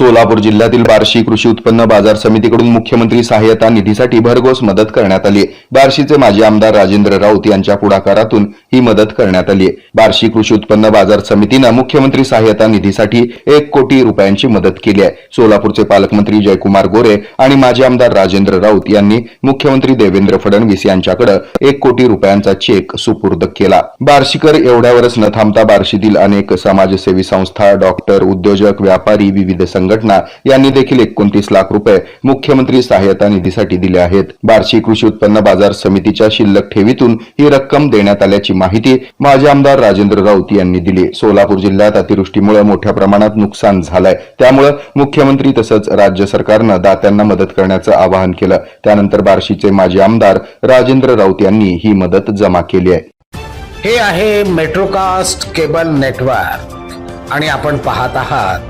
सोलापूर जिल्ह्यातील बार्शी कृषी उत्पन्न बाजार समितीकडून मुख्यमंत्री सहाय्यता निधीसाठी भरघोस मदत करण्यात आली बार्शीचे माजी आमदार राजेंद्र राऊत यांच्या पुढाकारातून ही मदत करण्यात आली बार्शी कृषी उत्पन्न बाजार समितीनं मुख्यमंत्री सहाय्यता निधीसाठी एक कोटी रुपयांची मदत केली आहे. सोलापूरचे पालकमंत्री जयकुमार गोरे आणि माजी आमदार राजेंद्र राऊत यांनी मुख्यमंत्री देवेंद्र फडणवीस यांच्याकडे एक कोटी रुपयांचा चेक सुपूर्द केला. बार्शीकर एवढ्यावरच न थांबता बार्शीतील अनेक समाजसेवी संस्था डॉक्टर उद्योजक व्यापारी विविध संघ संघटना यांनी देखील एकोणतीस लाख रुपये मुख्यमंत्री सहाय्यता निधीसाठी दिले आहेत. बार्शी कृषी उत्पन्न बाजार समितीच्या शिल्लक ठेवीतून ही रक्कम देण्यात आल्याची माहिती माजी आमदार राजेंद्र राऊत यांनी दिली. सोलापूर जिल्ह्यात अतिवृष्टीमुळे मोठ्या प्रमाणात नुकसान झालंय. त्यामुळे मुख्यमंत्री तसंच राज्य सरकारनं दात्यांना मदत करण्याचं आवाहन केलं. त्यानंतर बार्शीचे माजी आमदार राजेंद्र राऊत यांनी ही मदत जमा केली आहे. हे आहे मेट्रोकास्ट केबल नेटवर्क आणि आपण पाहत आहात